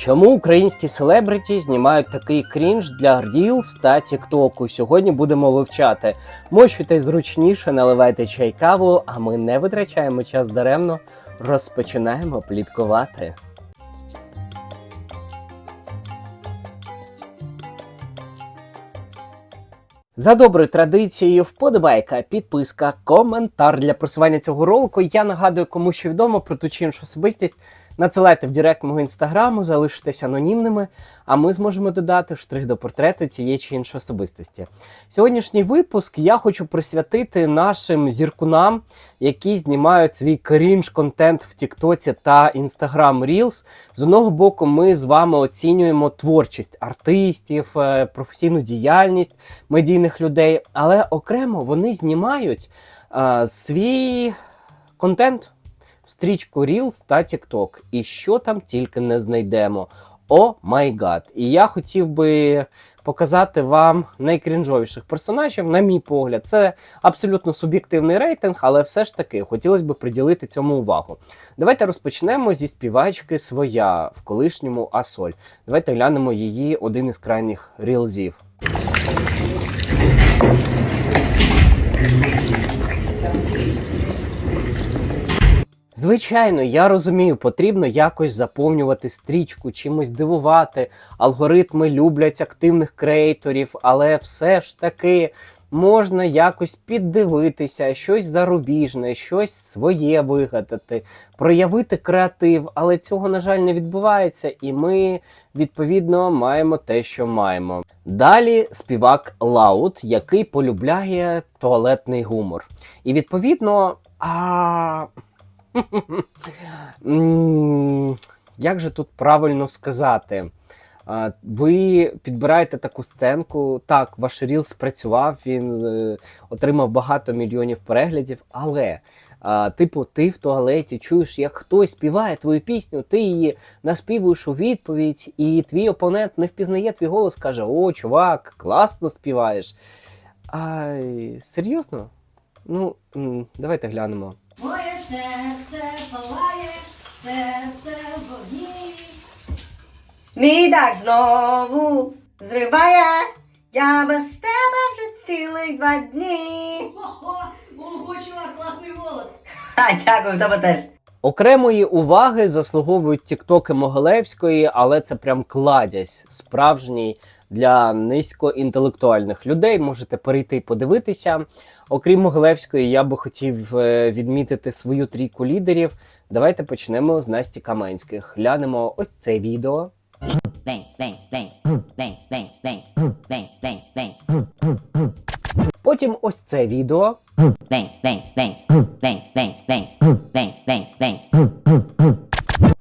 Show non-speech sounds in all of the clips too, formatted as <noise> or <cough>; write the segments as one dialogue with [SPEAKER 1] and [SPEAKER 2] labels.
[SPEAKER 1] Чому українські селебриті знімають такий крінж для Reels та Тіктоку? Сьогодні будемо вивчати. Мощуйте зручніше, наливайте чай каву, а ми не витрачаємо час даремно. Розпочинаємо пліткувати. За доброю традицією, вподобайка, підписка, коментар для просування цього ролику. Я нагадую, кому що відомо про ту чи іншу особистість. Надсилайте в директ мого інстаграму, залишитесь анонімними, а ми зможемо додати штрих до портрету цієї чи іншої особистості. Сьогоднішній випуск я хочу присвятити нашим зіркунам, які знімають свій крінж контент в Тіктоці та Instagram Reels. З одного боку, ми з вами оцінюємо творчість артистів, е, професійну діяльність медійних людей, але окремо вони знімають е, свій контент стрічку Reels та TikTok. І що там тільки не знайдемо. О май гад! І я хотів би показати вам найкрінжовіших персонажів, на мій погляд. Це абсолютно суб'єктивний рейтинг, але все ж таки хотілося б приділити цьому увагу. Давайте розпочнемо зі співачки своя в колишньому Асоль. Давайте глянемо її один із крайніх рілзів. Звичайно, я розумію, потрібно якось заповнювати стрічку, чимось дивувати. Алгоритми люблять активних креаторів, але все ж таки можна якось піддивитися, щось зарубіжне, щось своє вигадати, проявити креатив, але цього, на жаль, не відбувається, і ми відповідно маємо те, що маємо. Далі співак Лаут, який полюбляє туалетний гумор. І відповідно. А... Як же тут правильно сказати? Ви підбираєте таку сценку. Так, ваш ріл спрацював, він е, отримав багато мільйонів переглядів, але. А, типу, ти в туалеті чуєш, як хтось співає твою пісню, ти її наспівуєш у відповідь, і твій опонент не впізнає твій голос, каже: О, чувак, класно співаєш. Ай, серйозно? Ну, давайте глянемо.
[SPEAKER 2] Серце палає, серце в вогні. Мій дах знову зриває, я без тебе вже цілих два дні. Ого, ого, чувак, класний голос. Ха, дякую, в тебе теж.
[SPEAKER 1] Окремої уваги заслуговують тіктоки Могилевської, але це прям кладязь справжній для низькоінтелектуальних людей. Можете перейти і подивитися. Окрім Могилевської, я би хотів е, відмітити свою трійку лідерів. Давайте почнемо з Насті Каменських. Глянемо ось це відео. Потім ось це відео.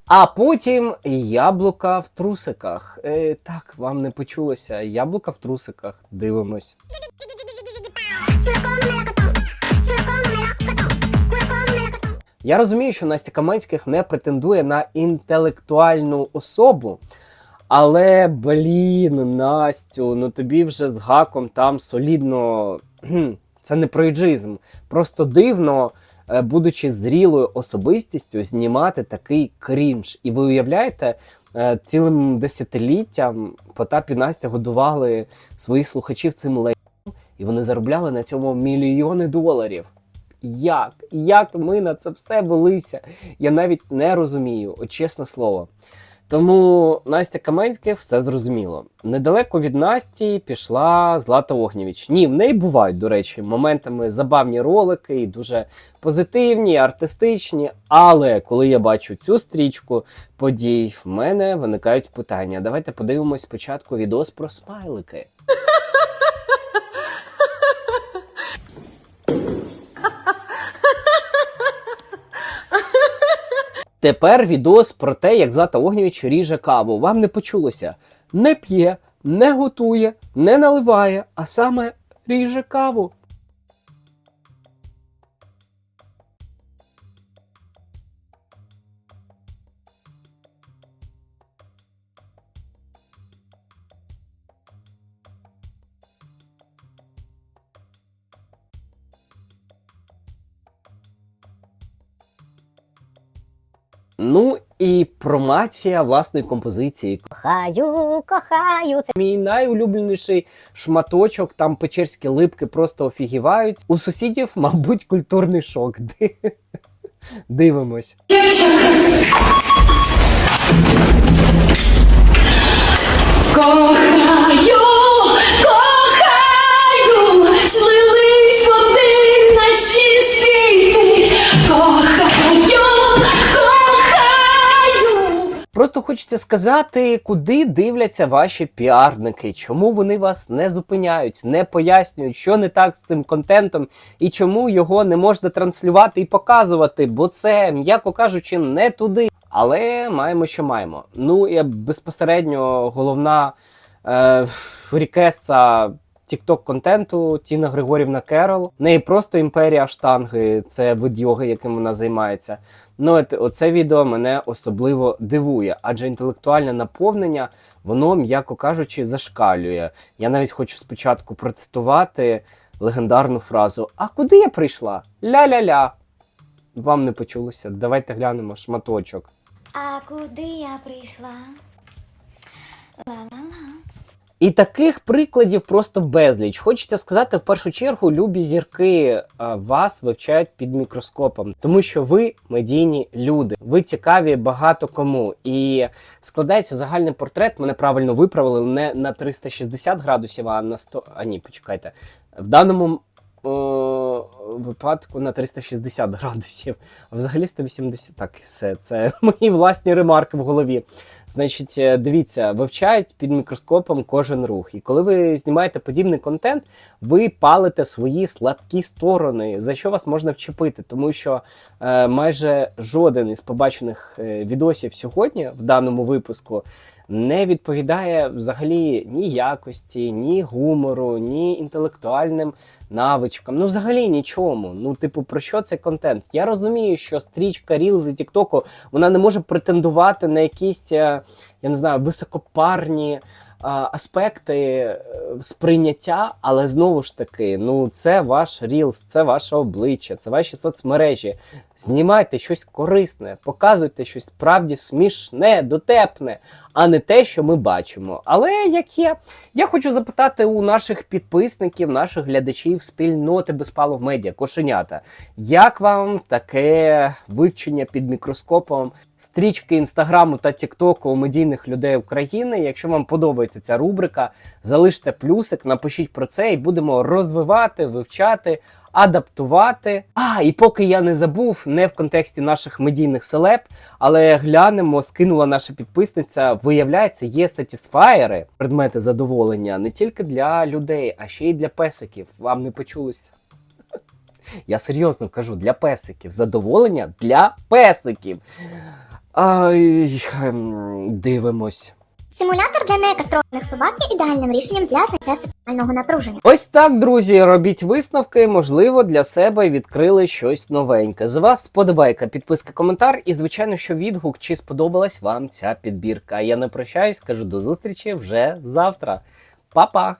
[SPEAKER 1] А потім яблука в трусиках. Е, так, вам не почулося. Яблука в трусиках. Дивимось. Я розумію, що Настя Каменських не претендує на інтелектуальну особу. Але, блін, Настю, ну тобі вже з гаком там солідно. Це не проїджизм. Просто дивно, будучи зрілою особистістю, знімати такий крінж. І ви уявляєте, е, цілим десятиліттям Потап і Настя годували своїх слухачів цим лейбом, і вони заробляли на цьому мільйони доларів. Як? Як ми на це все велися? Я навіть не розумію, от чесне слово. Тому Настя Каменських все зрозуміло. Недалеко від Насті пішла Злата Огнєвіч. Ні, в неї бувають, до речі, моментами забавні ролики і дуже позитивні, артистичні. Але коли я бачу цю стрічку подій, в мене виникають питання. Давайте подивимось спочатку відос про смайлики. Тепер відос про те, як Злата Огнєвіч ріже каву. Вам не почулося. Не п'є, не готує, не наливає, а саме ріже каву. Ну і промація власної композиції.
[SPEAKER 3] Кохаю, кохаю. Це
[SPEAKER 1] Мій найулюбленіший шматочок, там печерські липки просто офігівають. У сусідів, мабуть, культурний шок. <laughs> Дивимось.
[SPEAKER 4] Кохаю,
[SPEAKER 1] Просто хочеться сказати, куди дивляться ваші піарники, чому вони вас не зупиняють, не пояснюють, що не так з цим контентом і чому його не можна транслювати і показувати, бо це, м'яко кажучи, не туди. Але маємо, що маємо. Ну і безпосередньо головна е, рікеса тікток контенту Тіна Григорівна Керол. В неї просто імперія штанги, це вид йоги, яким вона займається. Ну, от, оце відео мене особливо дивує, адже інтелектуальне наповнення, воно, м'яко кажучи, зашкалює. Я навіть хочу спочатку процитувати легендарну фразу: А куди я прийшла? Ля-ля-ля. Вам не почулося. Давайте глянемо шматочок.
[SPEAKER 3] А куди я прийшла? Ла-ла-ла.
[SPEAKER 1] І таких прикладів просто безліч. Хочеться сказати, в першу чергу, любі зірки вас вивчають під мікроскопом, тому що ви медійні люди, ви цікаві багато кому. І складається загальний портрет. Мене правильно виправили не на 360 градусів, а на 100... А ні, почекайте. В даному о, випадку на 360 градусів, а взагалі 180. Так, все, це <laughs> мої власні ремарки в голові. Значить, е, дивіться, вивчають під мікроскопом кожен рух. І коли ви знімаєте подібний контент, ви палите свої слабкі сторони, за що вас можна вчепити, тому що е, майже жоден із побачених е, відосів сьогодні в даному випуску не відповідає взагалі ні якості, ні гумору, ні інтелектуальним навичкам. Ну, взагалі нічому. Ну, типу, про що це контент? Я розумію, що стрічка Рілзи Тіктоку вона не може претендувати на якісь, е, я не знаю, високопарні. Аспекти е, сприйняття, але знову ж таки, ну це ваш Reels, це ваше обличчя, це ваші соцмережі. Знімайте щось корисне, показуйте щось справді смішне, дотепне, а не те, що ми бачимо. Але як є, я хочу запитати у наших підписників, наших глядачів спільноти Безпалов Медіа, кошенята, як вам таке вивчення під мікроскопом стрічки інстаграму та тіктоку медійних людей України? Якщо вам подобається ця рубрика, залиште плюсик, напишіть про це і будемо розвивати, вивчати. Адаптувати. А, і поки я не забув, не в контексті наших медійних селеб, але глянемо, скинула наша підписниця. Виявляється, є сатісфаєри, предмети задоволення не тільки для людей, а ще й для песиків. Вам не почулося? Я серйозно кажу, для песиків. Задоволення для песиків. Ай, ем, дивимось.
[SPEAKER 3] Симулятор для некастрованих собак є ідеальним рішенням для зняття сексуального напруження.
[SPEAKER 1] Ось так, друзі, робіть висновки, можливо, для себе відкрили щось новеньке. З вас сподобайка, підписка, коментар, і звичайно, що відгук, чи сподобалась вам ця підбірка. Я не прощаюсь, кажу до зустрічі вже завтра. Па-па!